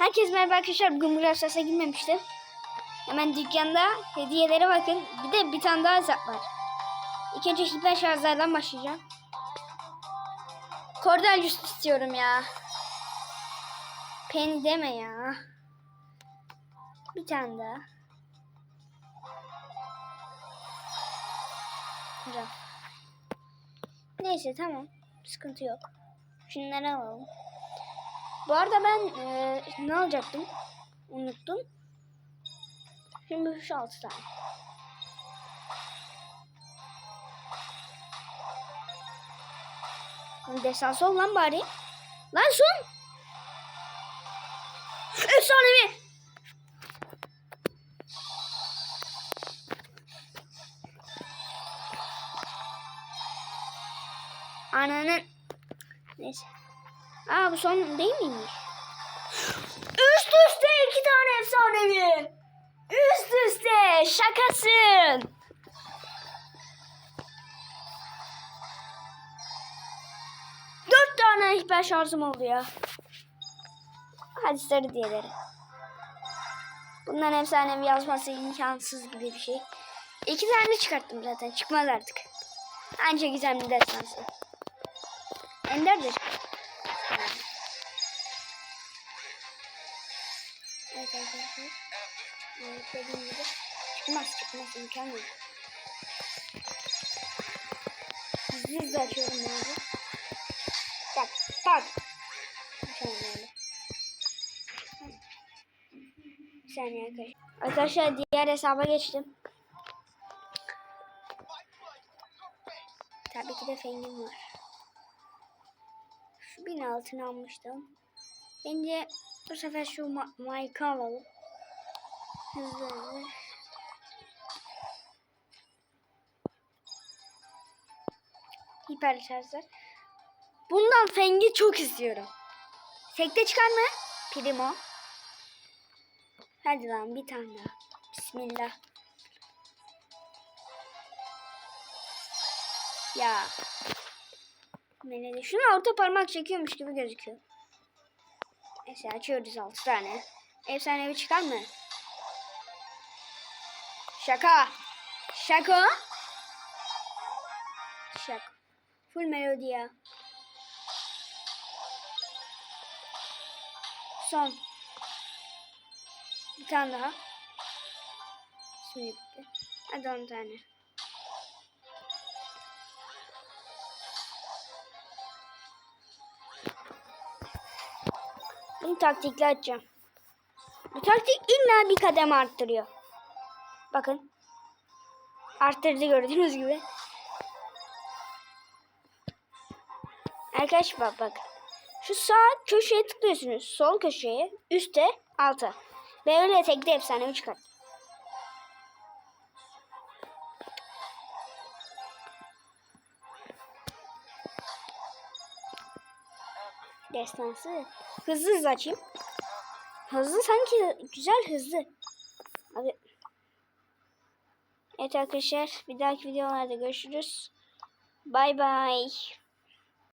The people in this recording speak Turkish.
Herkes merhaba arkadaşlar. Bugün Brawl Stars'a girmemiştim. Hemen dükkanda hediyelere bakın. Bir de bir tane daha hesap var. İlk önce hiper şarjlardan başlayacağım. Kordel üst istiyorum ya. Penny deme ya. Bir tane daha. Hocam. Neyse tamam. Sıkıntı yok. Şunları alalım. Bu arada ben e, ne alacaktım? Unuttum. Şimdi şu altı tane. Desansı ol lan bari. Lan son. Efsanevi. Ananın. Neyse. Aa bu son değil miymiş? Üst üste iki tane efsanevi. Üst üste şakasın. Dört tane hiper şarjım oldu ya. Hadi sarı diyeleri. Bunların efsanevi yazması imkansız gibi bir şey. İki tane çıkarttım zaten. Çıkmaz artık. Anca gizemli destansı. Ender de çıkar. Evet arkadaşlar. Evet dediğim gibi. Çıkmaz çıkmaz imkan yok. Hızlı hızlı açıyorum abi. Tak tak. Böyle. Bir saniye arkadaşlar. Arkadaşlar diğer hesaba geçtim. Tabii ki de fengim var. Şu bin altını almıştım. Bence bu sefer şu ma Mike'ı alalım. Hızlı hızlı. Hiper şarjlar. Bundan Feng'i çok istiyorum. Tekte çıkar mı? Primo. Hadi lan bir tane daha. Bismillah. Ya. Meledi. Şunu orta parmak çekiyormuş gibi gözüküyor. Neyse açıyoruz 6 tane. Efsanevi çıkar mı? Şaka. Şaka. Şaka. Full melodi ya. Son. Bir tane daha. Şimdi bitti. Hadi 10 tane. Bunu taktikle açacağım. Bu taktik illa bir kademe arttırıyor. Bakın. Arttırdı gördüğünüz gibi. Arkadaşlar bak. Şu sağ köşeye tıklıyorsunuz. Sol köşeye, üstte, alta. Ve öyle tekte efsanevi çıkart. Destansı. Hızlı hızlı açayım. Hızlı sanki güzel hızlı. Abi. Evet arkadaşlar bir dahaki videolarda görüşürüz. Bay bay.